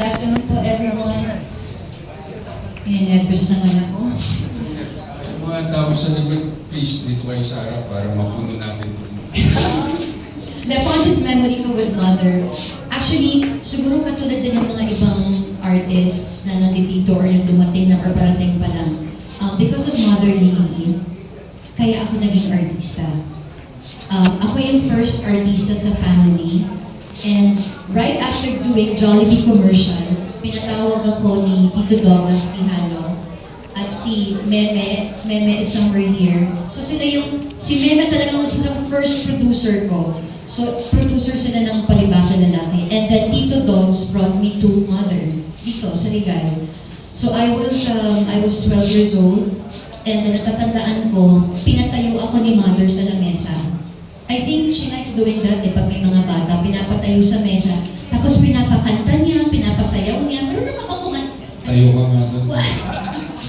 Good afternoon po everyone. Nervous naman ako. Yung mga tao sa likod, please, dito kayo sa harap para mapuno natin. The fondest memory ko with mother, actually, siguro katulad din ng mga ibang artists na nandito or na dumating na or parating pa lang. Um, because of Mother Lily, kaya ako naging artista. Um, ako yung first artista sa family. And right after doing Jollibee commercial, pinatawag ako ni Tito Douglas Quijano at si Meme, Meme is somewhere here. So sila yung, si Meme talagang isang first producer ko. So, producer sila ng palibasa lalaki. And then Tito Dogs brought me to Mother, dito, sa Ligay. So I was, um, I was 12 years old. And then natatandaan ko, pinatayo ako ni Mother sa lamesa. I think she likes doing that eh, pag may mga bata, pinapatayo sa mesa. Tapos pinapakanta niya, pinapasayaw niya. Meron na ka ba kumanta? Tayo ka nga doon.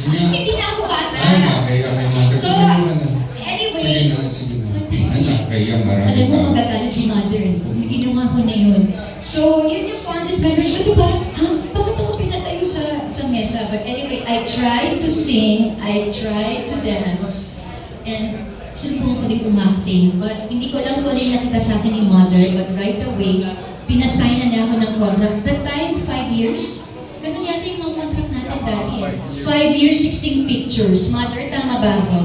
Hindi na ako bata. Ay, nakakaya kay mother. So, naman na. Sige Anyway, na, sige na. Ay, nakakaya marami alam mo magagalit si mother. Ginawa ko na yun. So, yun yung fondest memory. Kasi parang, ha, bakit ako pinatayo sa, sa mesa? But anyway, I tried to sing, I tried to dance, and sinubukan ko din umacting. But hindi ko alam kung ano yung nakita sa akin ni mother, but right away, pinasign na niya ako ng contract. That time, five years. Ganun yata yung mga contract natin dati eh. Five years, 16 pictures. Mother, tama ba ako?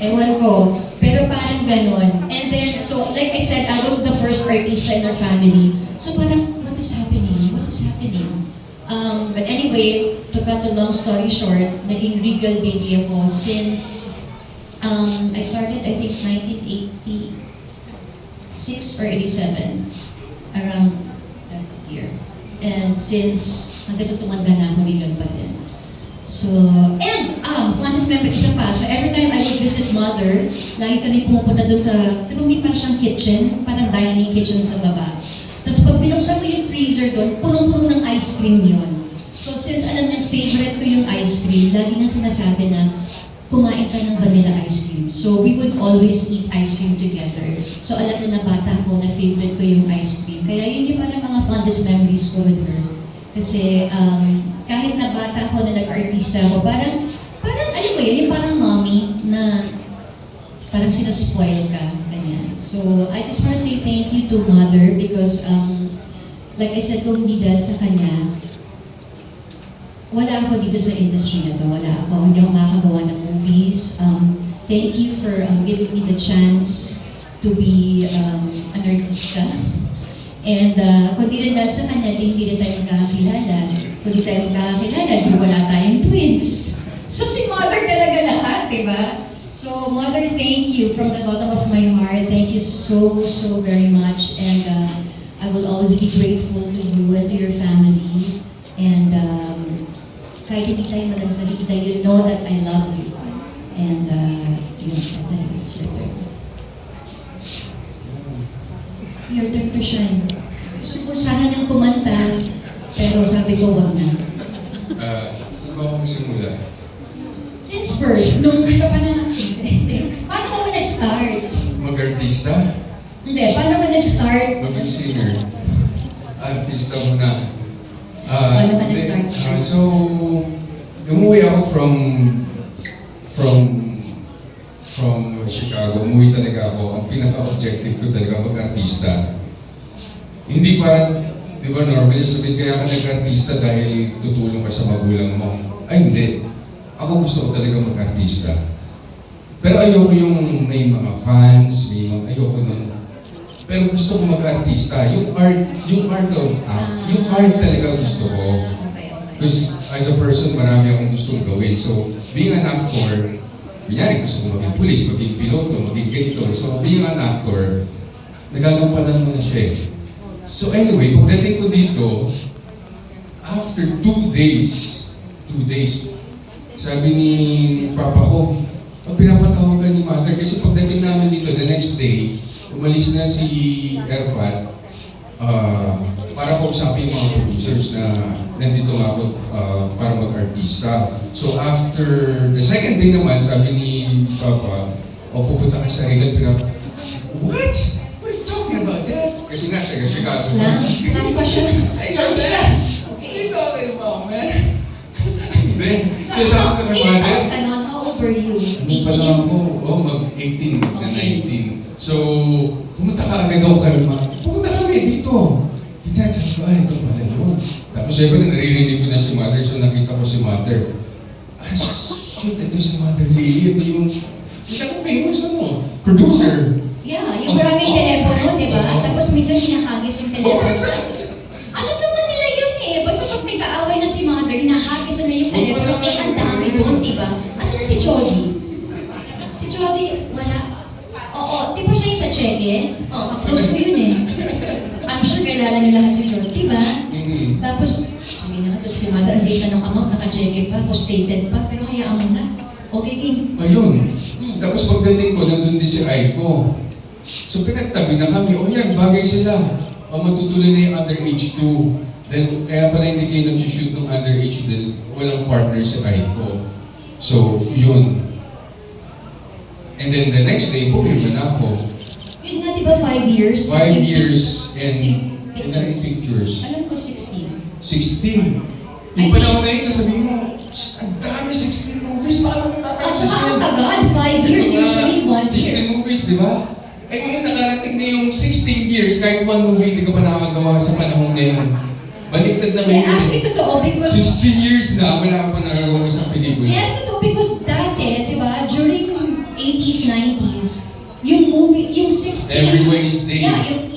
Ewan ko. Pero parang ganon. And then, so, like I said, I was the first artista in our family. So parang, what is happening? What is happening? Um, but anyway, to cut the long story short, naging Regal baby ako since um, I started, I think, 1986 or 87. Around that year. And since, hanggang sa tumanda na ako, Regal pa din. So, and, um, fondest memory, isa pa. So, every time I would visit mother, lagi kami pumupunta doon sa, di ba may parang siyang kitchen? Parang dining kitchen sa baba. Tapos pag binuksan mo yung freezer doon, punong-puno ng ice cream yon. So, since alam niya, favorite ko yung ice cream, lagi na sinasabi na, kumain ka ng vanilla ice cream. So, we would always eat ice cream together. So, alam na na bata ko na favorite ko yung ice cream. Kaya yun yung parang mga fondest memories ko with her. Kasi um, kahit na bata ako na nag-artista ako, parang, parang ano ba yun, yung parang mommy na parang sinaspoil ka, ganyan. So, I just want to say thank you to mother because, um, like I said, kung hindi dahil sa kanya, wala ako dito sa industry na to. Wala ako. Hindi ako makakagawa ng movies. Um, thank you for um, giving me the chance to be um, an artista. And uh, kung di rin dahil sa kanya, di hindi rin tayo magkakakilala. Kung di tayo magkakakilala, di wala tayong twins. So si mother talaga lahat, di ba? So mother, thank you from the bottom of my heart. Thank you so, so very much. And uh, I will always be grateful to you and to your family. And um, kahit hindi tayo magsalita, you know that I love you. And uh, yun, tatay, it's your turn. Your turn to shine. Gusto ko sana nang kumanta, pero sabi ko wag na. Ah, saan ba ako magsimula? Since birth, nung ka pa na, hindi. paano ka ba nag-start? Mag-artista? Hindi, paano ka nag-start? Maging singer? Artista muna. Ah, Paano ka nag-start? Ah, so, umuwi ako from from from Chicago. Umuwi talaga ako. Ang pinaka-objective ko talaga mag-artista. Hindi parang, di ba normal yung sabihin kaya ka nag-artista dahil tutulong ka sa magulang mo. Ay hindi. Ako gusto ko talaga mag-artista. Pero ayoko yung may mga fans, may mga, ayoko nun. Pero gusto ko mag-artista. Yung art, yung art of act, yung art talaga gusto ko. Because as a person, marami akong gustong gawin. So, being an actor, kunyari gusto ko maging pulis, maging piloto, maging ganito. So, being an actor, nagagampanan mo na siya eh. So anyway, pagdating ko dito, after two days, two days, sabi ni papa ko, pag pinapatawagan ni mother, kasi pagdating namin dito, the next day, umalis na si Erpat, ah, para kausapin yung mga producers na nandito nga ako ah, para mag-artista. So after the second day naman, sabi ni Papa, o pupunta ka sa Regal, pinap... What? What are you talking about, Dad? Kasi nga, taga Chicago. Slam? Slam pa siya. Slam siya. Okay. Ito, So sabi ko kay mother? How old were you? ano pa lang 18? ako, oh, mag-18 na Okay. 19. So, pumunta ka agad ako kay ma. Pumunta kami dito. Dad, sabi ko, ay, ito pala yun. Tapos syempre, naririnig ko na si mother, so nakita ko si mother. Ah, shoot, ito si mother Lily. Ito yung, hindi ako famous ano, producer. Yeah, yung maraming telepono, di ba? Tapos minsan hinahagis yung telepono. Nga, si mother, ang late na ng amount, naka-cheque pa, post-dated pa, pero hayaan mo na. Okay, game. Ayun. Hmm. Tapos pagdating ko, nandun din si Aiko. So pinagtabi na kami, oh yan, bagay sila. O matutuloy na yung underage 2. Then, kaya pala hindi kayo nag-shoot ng underage dahil walang partner si Aiko. So, yun. And then the next day, pumirma na ako. Yun nga, di ba, five years? Five 16 years and ilang pictures. pictures. Alam ko 16. 16. Yung panahon na yun, sasabihin mo, "Shh, ang dami, 16 movies, paano At matatapos saka ang yun?" tagal, five years usually once year. 16 movies, di ba? Eh ngayon nakarating na yung 16 years, kahit one movie hindi ka pa nakakagawa sa panahon ngayon. Baliktad na Yeah, ngayon. actually, totoo because 16 years na, wala pa nakagawa isang pelikula. Yes, totoo because dati, di ba, during 80s, 90s, yung movie, yung 16, Every Wednesday. yeah, yung,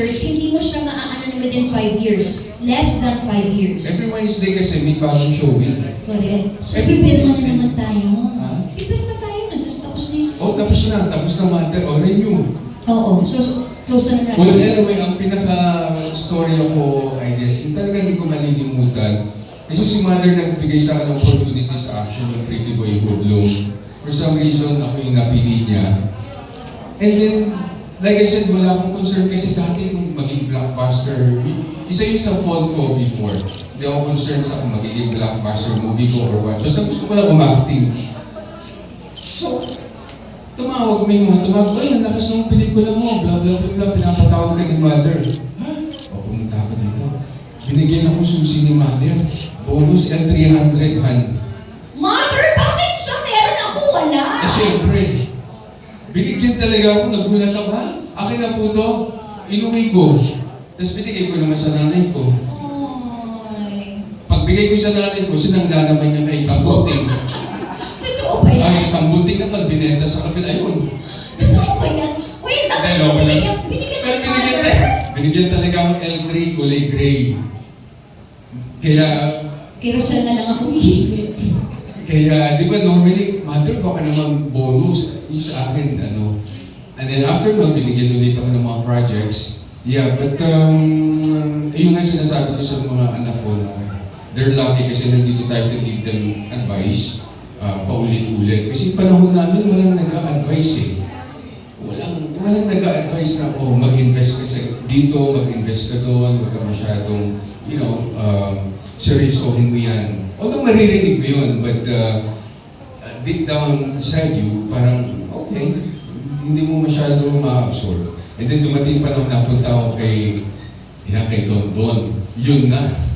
yung 16 pictures, hindi mo siya maaano within 5 years. Less than 5 years. Every Wednesday kasi may bagong showing. Correct. So, prepare na naman tayo. Ha? Na tayo. Tapos tapos na yung Oh, tapos na, tapos na mother, oh, renew. Oo. So, so, close na natin. Well, anyway, ang pinaka-story ako, I guess, yung talagang hindi ko malilimutan, kasi si mother nagbigay sa akin ng opportunity sa action yung Pretty Boy Hoodlum. For some reason, ako yung napili niya. And then, like I said, wala akong concern kasi dati kung maging blockbuster, y- isa yung sa fault ko before. Hindi ako concerned sa kung magiging blockbuster movie ko or what. Basta gusto ko lang umacting. So, tumawag, may mga tumawag, ay, ang lakas ng pelikula mo, bla bla bla bla, pinapatawag ka ni mother. Ha? O, pumunta ako dito. Binigyan ako susi ni mother. Bonus L300, han. Mother, bakit siya meron ako wala? Eh, syempre, binigyan talaga ako, nagulat ako, ha? Akin na po to, inuwi ko. Tapos binigay ko naman sa nanay ko. Ay. Pagbigay ko sa nanay ko, sinangla naman niya kay Tambunting. Totoo ba yan? Ay, si Tambunting naman, binenta sa kabila. Ayun. Totoo ba yan? Wait, okay lang. binigyan, Pero binigyan, binigyan talaga ako L3, kulay gray. Kaya, Kay Rosel na lang ako iibig. kaya, di ba normally, mother, baka naman bonus yung sa akin, ano. And then after nun, binigyan ulit ako ng mga projects. Yeah, but um, yun nga sinasabi ko sa mga anak ko na they're lucky kasi nandito tayo to give them advice uh, paulit-ulit. Kasi panahon namin walang nag-a-advise eh. Walang, walang nag-a-advise na, oh, mag-invest ka sa dito, mag-invest ka doon, huwag ka masyadong, you know, um, seryosohin mo yan. Although maririnig mo yun, but uh, uh, deep down inside you, parang, okay, hindi mo masyado ma-absorb. And then dumating pa nung napunta ako kay, yeah, kay Don Don. Yun na.